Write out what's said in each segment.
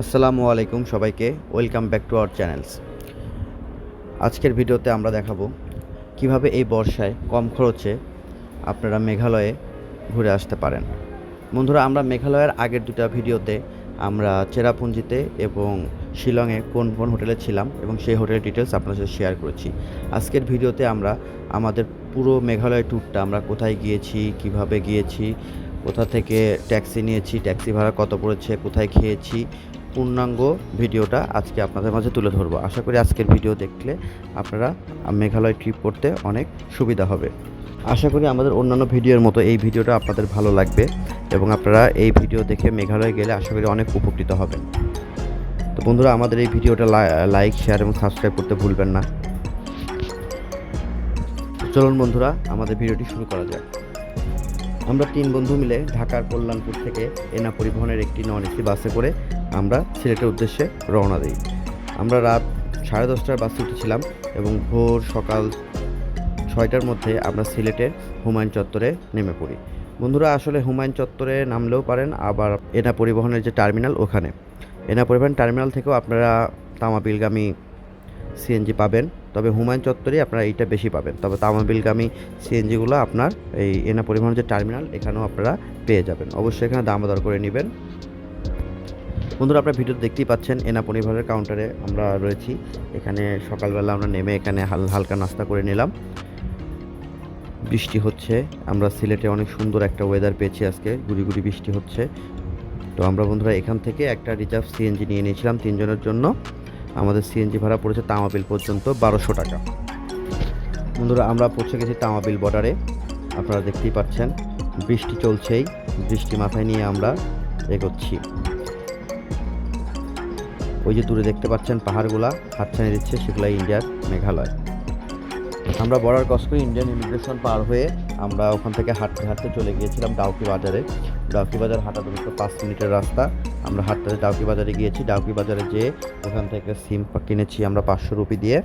আসসালামু আলাইকুম সবাইকে, welcome back to our channels. আজকের ভিডিওতে আমরা দেখাবো কীভাবে এই বর্ষায় কম খরচে আপনারা মেঘালয়ে ঘুরে আসতে পারেন। বন্ধুরা, আমরা মেঘালয়ের আগের দুটা ভিডিওতে আমরা চেরাপুঞ্জিতে এবং শিলংয়ে কোন কোন হোটেলে ছিলাম এবং সেই হোটেলের ডিটেলস আপনার সাথে শেয়ার করেছি। আজকের ভিডিওতে আমরা আমাদের পুরো মেঘালয় ট্যুরটা আমরা কোথায় গিয়েছি, কীভাবে গিয়েছি, কোথা থেকে ট্যাক্সি নিয়েছি ট্যাক্সি ভাড়া কত পড়েছে, কোথায় খেয়েছি পূর্ণাঙ্গ ভিডিওটা আজকে আপনাদের মাঝে তুলে ধরবো। আশা করি আজকের ভিডিও দেখলে আপনারা মেঘালয় ট্রিপ করতে অনেক সুবিধা হবে। আশা করি আমাদের অন্যান্য ভিডিওর মতো এই ভিডিওটা আপনাদের ভালো লাগবে এবং আপনারা এই ভিডিও দেখে মেঘালয় গেলে আশা করি অনেক উপকৃত হবেন। তো বন্ধুরা, আমাদের এই ভিডিওটা লাইক শেয়ার এবং সাবস্ক্রাইব করতে ভুলবেন না। চলুন বন্ধুরা, আমাদের ভিডিওটি শুরু করা যাক। আমরা তিন বন্ধু মিলে ঢাকার কল্যাণপুর থেকে এনা পরিবহনের একটি নন এসি বাসে করে আমরা সিলেটের উদ্দেশ্যে রওনা দিই। আমরা রাত সাড়ে দশটার বাসে উঠেছিলাম এবং ভোর সকাল ছয়টার মধ্যে আমরা সিলেটের হুমায়ুন চত্বরে নেমে পড়ি। বন্ধুরা, আসলে হুমায়ুন চত্বরে নামলেও পারেন, আবার এনা পরিবহনের যে টার্মিনাল ওখানে। এনা পরিবহন টার্মিনাল থেকেও আপনারা তামাবিলগামী সিএনজি পাবেন। তবে হুমায়ুন চত্বরে আপনারা এইটা বেশি পাবেন। তবে তামাবিলগামী সিএনজিগুলো আপনার এই এনা পরিবহন যে টার্মিনাল, এখানেও আপনারা পেয়ে যাবেন। অবশ্যই এখানে দাম দর করে নেবেন। বন্ধুরা, আপনার ভিডিও দেখতেই পাচ্ছেন এনা পরিবহনের কাউন্টারে আমরা রয়েছি। এখানে সকালবেলা আমরা নেমে এখানে হাল, হালকা নাস্তা করে নিলাম। বৃষ্টি হচ্ছে। আমরা সিলেটে অনেক সুন্দর একটা ওয়েদার পেয়েছি আজকে। গুড়ি গুড়ি বৃষ্টি হচ্ছে। তো আমরা বন্ধুরা, এখান থেকে একটা রিজার্ভ সিএনজি নিয়ে নিয়েছিলাম তিনজনের জন্য। আমাদের সিএনজি ভাড়া পড়েছে তামাবিল পর্যন্ত বারোশো টাকা। বন্ধুরা, আমরা পৌঁছে গেছি তামাবিল বর্ডারে আপনারা দেখতেই পাচ্ছেন, বৃষ্টি চলছেই, বৃষ্টি মাথায় নিয়ে আমরা এগোচ্ছি। ওই যে দূরে দেখতে পাচ্ছেন পাহাড়গুলা, হাতছানি দিচ্ছে সেগুলা ইন্ডিয়ার মেঘালয়। আমরা বর্ডার ক্রস করে ইন্ডিয়ান ইমিগ্রেশন পার হয়ে আমরা ওখান থেকে হাঁটতে হাঁটতে চলে গিয়েছিলাম ডাউকি বাজারে। ডাউকি বাজার হাঁটা দূরত্ব পাঁচ মিনিটের রাস্তা। আমরা হাঁটতে ডাউকি বাজারে গিয়েছি। ডাউকি বাজারে যেয়ে ওখান থেকে সিম কিনেছি আমরা পাঁচশো রুপি দিয়ে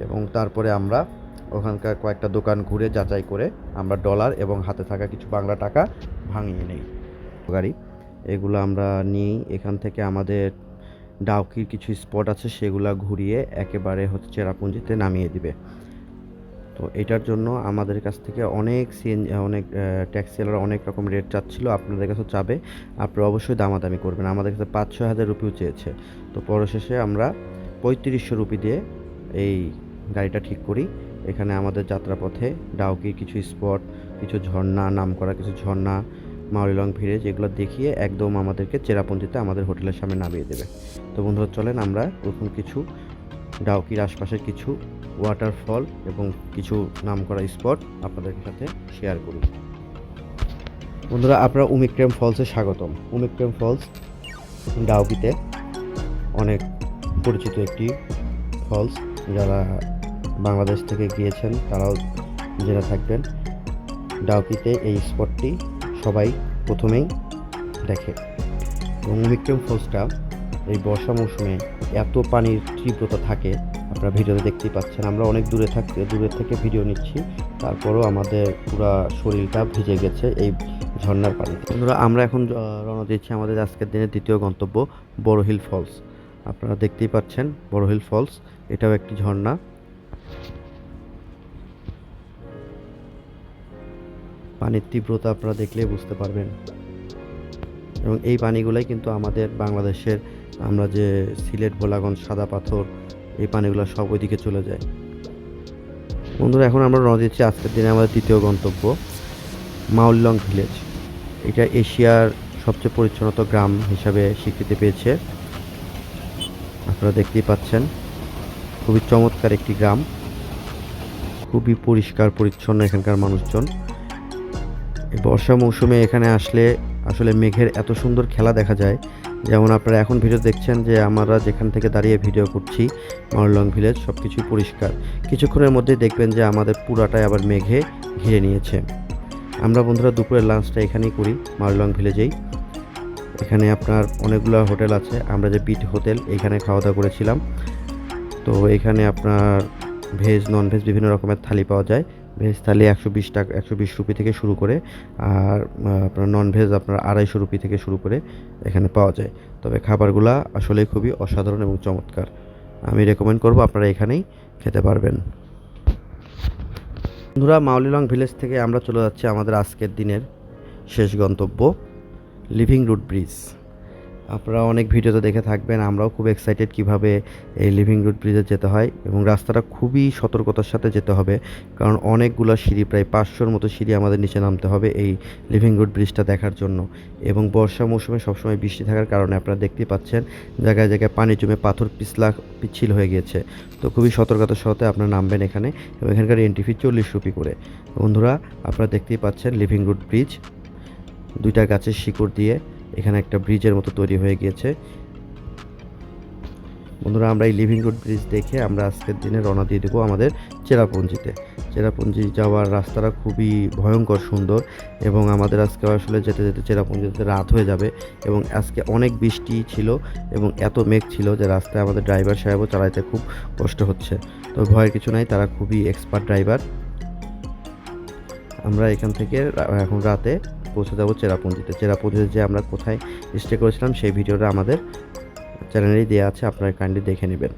এবং তারপরে আমরা ওখানকার কয়েকটা দোকান ঘুরে যাচাই করে আমরা ডলার এবং হাতে থাকা কিছু বাংলা টাকা ভাঙিয়ে নেই। গাড়ি, এগুলো আমরা নিই। এখান থেকে আমাদের ডাউকির কিছু স্পট আছে, সেগুলো ঘুরিয়ে একেবারে হচ্ছে চেরাপুঞ্জিতে নামিয়ে দিবে। তো এটার জন্য আমাদের কাছ থেকে অনেক সিএন, অনেক ট্যাক্সিওয়ালারা অনেক রকম রেট চাচ্ছিল, আপনাদের কাছে চাবে। আপনারা অবশ্যই দামাদামি করবেন, আমাদের কাছে পাঁচ ছয় হাজার রুপিও চেয়েছে। তো পরশেষে আমরা পঁয়ত্রিশশো রুপি দিয়ে এই গাড়িটা ঠিক করি। এখানে আমাদের যাত্রাপথে ডাউকির কিছু স্পট, কিছু ঝর্ণা নাম করা কিছু ঝর্ণা মাউরিলং ভিড়ে যেগুলো দেখিয়ে একদম আমাদেরকে চেরাপুঞ্জিতে আমাদের হোটেলের সামনে নামিয়ে দেবে। তো বন্ধুরা, চলেন আমরা প্রথম কিছু, ডাউকির আশপাশের কিছু ওয়াটারফল এবং কিছু নামকরা স্পট আপনাদের সাথে শেয়ার করি। বন্ধুরা, আপনারা উমিক্রেম ফলসে স্বাগতম। উমিক্রেম ফলস ডাউকিতে অনেক পরিচিত একটি ফলস যারা বাংলাদেশ থেকে গিয়েছেন, তারাও জেনে থাকবেন। ডাউকিতে এই স্পটটি সবাই প্রথমেই দেখে। এবং উমিক্রেম ফলসটা এই বর্ষা মৌসুমে এত পানির তীব্রতা থাকে আপনারা ভিডিওতে দেখতেই পাচ্ছেন, আমরা অনেক দূরে থাকতে দূরের থেকে ভিডিও নিচ্ছি। তারপরও আমাদের পুরো শরীরটা ভিজে গেছে এই ঝর্ণার পানিতে। বন্ধুরা, আমরা এখন রওনা দিচ্ছি আমাদের আজকের দিনের দ্বিতীয় গন্তব্য বড় হিল ফলস। আপনারা দেখতেই পাচ্ছেন বড় হিল ফলস, এটাও একটি ঝর্ণা। পানির তীব্রতা আপনারা দেখলেই বুঝতে পারবেন। এবং এই পানিগুলাই কিন্তু আমাদের বাংলাদেশের, আমরা যে সিলেট ভোলাগঞ্জ সাদা পাথর এই পানিগুলো সব ওইদিকে চলে যায়। বন্ধুরা, এখন আমরা রওনা দিচ্ছি আজকের দিনে আমাদের দ্বিতীয় গন্তব্য মাউলিলং ভিলেজ। এটা এশিয়ার সবচেয়ে পরিচ্ছন্নত গ্রাম হিসাবে স্বীকৃতি পেয়েছে। আপনারা দেখতেই পাচ্ছেন, খুবই চমৎকার একটি গ্রাম। খুবই পরিষ্কার, পরিচ্ছন্ন এখানকার মানুষজন। বর্ষা মৌসুমে এখানে আসলে আসলে মেঘের এত সুন্দর খেলা দেখা যায়। যেমন আপনারা এখন ভিডিও দেখছেন যে আমরা যেখান থেকে দাঁড়িয়ে ভিডিও করছি মারলং ভিলেজ সব কিছুই পরিষ্কার। কিছুক্ষণের মধ্যেই দেখবেন যে আমাদের পুরাটাই আবার মেঘে ঘিরে নিয়েছে। আমরা বন্ধুরা দুপুরের লাঞ্চটা এখানেই করি মারলং ভিলেজেই এখানে আপনার অনেকগুলো হোটেল আছে, আমরা যে বিট হোটেল এখানে খাওয়া দাওয়া করেছিলাম। তো এখানে আপনার ভেজ নন ভেজ বিভিন্ন রকমের থালি পাওয়া যায়। ভেজ থালি একশো বিশ টাকা, একশো বিশ রুপি থেকে শুরু করে, আর আপনার নন ভেজ আপনার আড়াইশো রুপি থেকে শুরু করে এখানে পাওয়া যায়। তবে খাবারগুলো আসলে খুবই অসাধারণ এবং চমৎকার। আমি রেকমেন্ড করব আপনারা এখানেই খেতে পারবেন। বন্ধুরা মাউলিলং ভিলেজ থেকে আমরা চলে যাচ্ছি আমাদের আজকের দিনের শেষ গন্তব্য লিভিং রুট ব্রিজ আপনারা অনেক ভিডিওতে দেখে থাকবেন, আমরাও খুব এক্সাইটেড কীভাবে এই লিভিং রুট ব্রিজে যেতে হয় এবং রাস্তাটা খুবই সতর্কতার সাথে যেতে হবে, কারণ অনেকগুলো সিঁড়ি, প্রায় পাঁচশোর মতো সিঁড়ি আমাদের নিচে নামতে হবে এই লিভিং রুট ব্রিজটা দেখার জন্য। এবং বর্ষা মৌসুমে সবসময় বৃষ্টি থাকার কারণে আপনারা দেখতেই পাচ্ছেন, জায়গায় জায়গায় পানি জমে পাথর পিছলা, পিচ্ছিল হয়ে গিয়েছে। তো খুবই সতর্কতার সাথে আপনারা নামবেন এখানে এবং এখানকার এন্ট্রি ফি চল্লিশ রুপি করে। বন্ধুরা, আপনারা দেখতেই পাচ্ছেন লিভিং রুট ব্রিজ দুইটা গাছের শিকড় দিয়ে এখানে একটা ব্রিজের মতো তৈরি হয়ে গিয়েছে। বন্ধুরা, আমরা এই লিভিং রুট ব্রিজ দেখে আমরা আজকের দিনে রওনা দিয়ে দেবো আমাদের চেরাপুঞ্জিতে। চেরাপুঞ্জি যাওয়ার রাস্তাটা খুবই ভয়ঙ্কর সুন্দর এবং আমাদের আজকে আসলে যেতে যেতে চেরাপুঞ্জিতে রাত হয়ে যাবে এবং আজকে অনেক বৃষ্টি ছিল এবং এত মেঘ ছিল যে রাস্তায় আমাদের ড্রাইভার সাহেবও চালাইতে খুব কষ্ট হচ্ছে। তো ভয়ের কিছু নাই, তারা খুবই এক্সপার্ট ড্রাইভার আমরা এখান থেকে এখন রাতে পৌঁছে যাব চেরাপুঞ্জিতে। চেরাপুঞ্জিতে যে আমরা কোথায় স্টে করেছিলাম, সেই ভিডিওটা আমাদের চ্যানেলেই দেওয়া আছে, আপনারা কাইন্ডলি দেখে নেবেন।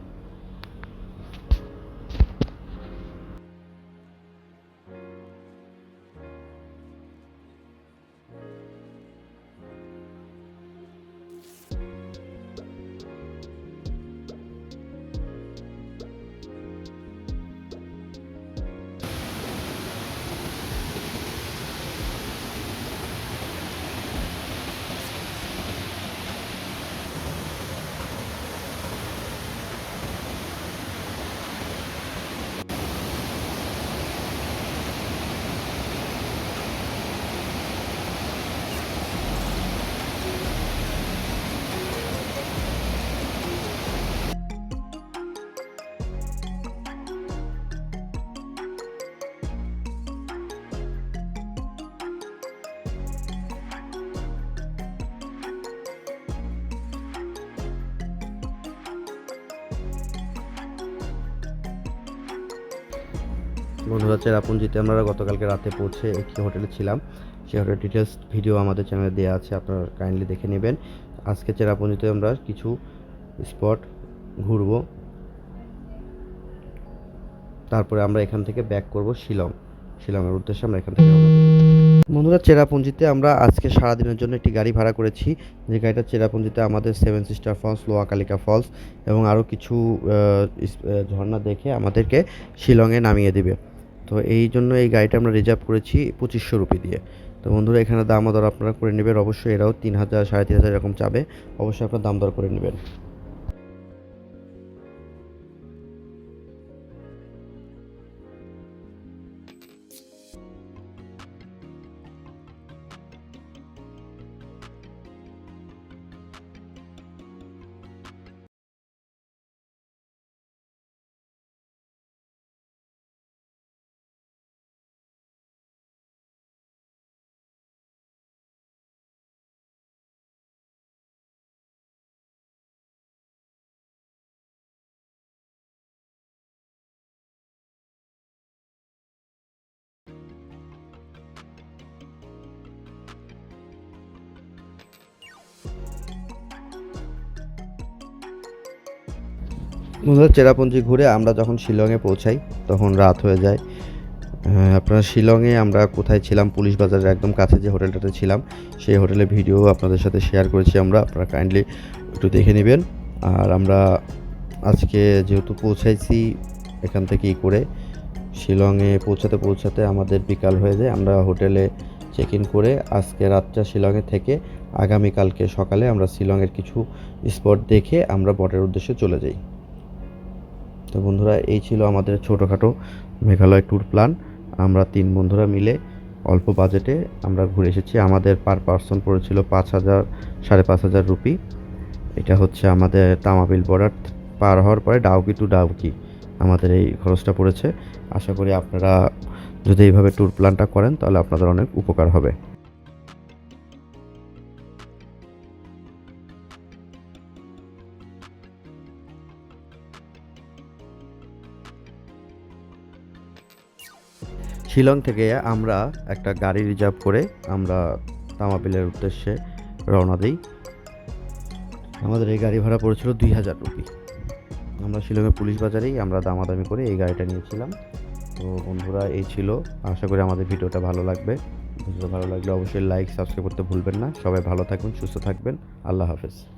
বন্ধুরা চেরাপুঞ্জিতে আমরা গতকালকে রাতে পৌঁছে একটি হোটেলে ছিলাম। সেই হোটেলের ডিটেলস ভিডিও আমাদের চ্যানেলে দেওয়া আছে, আপনারা কাইন্ডলি দেখে নেবেন। আজকে চেরাপুঞ্জিতে আমরা কিছু স্পট ঘুরবো। তারপরে আমরা এখান থেকে ব্যাক করব শিলং। শিলংয়ের উদ্দেশ্যে আমরা এখান থেকে বন্ধুরা, চেরাপুঞ্জিতে আমরা আজকে সারাদিনের জন্য একটি গাড়ি ভাড়া করেছি। যে গাড়িটা চেরাপুঞ্জিতে আমাদের seven sister falls Nohkalikai falls এবং আরও কিছু ঝর্ণা দেখে আমাদেরকে শিলংয়ে নামিয়ে দেবে। তো এই জন্য এই গাড়িটা আমরা রিজার্ভ করেছি পঁচিশশো রুপি দিয়ে। তো বন্ধুরা, এখানে দাম দর আপনারা করে নেবেন। অবশ্যই এরাও তিন হাজার, সাড়ে তিন হাজার এরকম চাবে। অবশ্যই আপনারা দাম দর করে নেবেন। বন্ধুরা চেরাপুঞ্জি ঘুরে আমরা যখন শিলংয়ে পৌঁছাই তখন রাত হয়ে যায়। আহ, আপনারা শিলংয়ে আমরা কোথায় ছিলাম পুলিশ বাজারের একদম কাছে যে হোটেলটাতে ছিলাম সেই হোটেলের ভিডিও আপনাদের সাথে শেয়ার করেছি আমরা। আপনারা কাইন্ডলি একটু দেখে নেবেন। আর আমরা আজকে যেহেতু পৌঁছাইছি এখান থেকে করে শিলংয়ে পৌঁছাতে পৌঁছাতে আমাদের বিকাল হয়ে যায়। আমরা হোটেলে চেক ইন করে আজকে রাতটা শিলংয়ে থেকে আগামীকালকে সকালে আমরা শিলংয়ের কিছু স্পট দেখে আমরা বটের উদ্দেশ্যে চলে যাই। তো বন্ধুরা, এই ছিল আমাদের ছোটোখাটো মেঘালয় ট্যুর প্ল্যান আমরা তিন বন্ধুরা মিলে অল্প বাজেটে আমরা ঘুরে এসেছি। আমাদের পার পার্সন পড়েছিল পাঁচ হাজার, সাড়ে পাঁচ হাজার রুপি এটা হচ্ছে আমাদের তামাবিল বর্ডার পার হওয়ার পরে ডাউকি টু ডাউকি আমাদের এই খরচটা পড়েছে। আশা করি আপনারা যদি এইভাবে ট্যুর প্ল্যানটা করেন তাহলে আপনাদের অনেক উপকার হবে। শিলং থেকে আমরা একটা গাড়ি রিজার্ভ করে আমরা তামাবিলের উদ্দেশ্যে রওনা দিই। আমাদের এই গাড়ি ভাড়া পড়েছিল দুই হাজার রুপি। আমরা শিলংয়ের পুলিশ বাজারেই আমরা দামাদামি করে এই গাড়িটা নিয়েছিলাম। তো বন্ধুরা, এই ছিল। আশা করি আমাদের ভিডিওটা ভালো লাগবে। ভিডিওটা ভালো লাগলে অবশ্যই লাইক সাবস্ক্রাইব করতে ভুলবেন না। সবাই ভালো থাকবেন সুস্থ থাকবেন। আল্লাহ হাফেজ।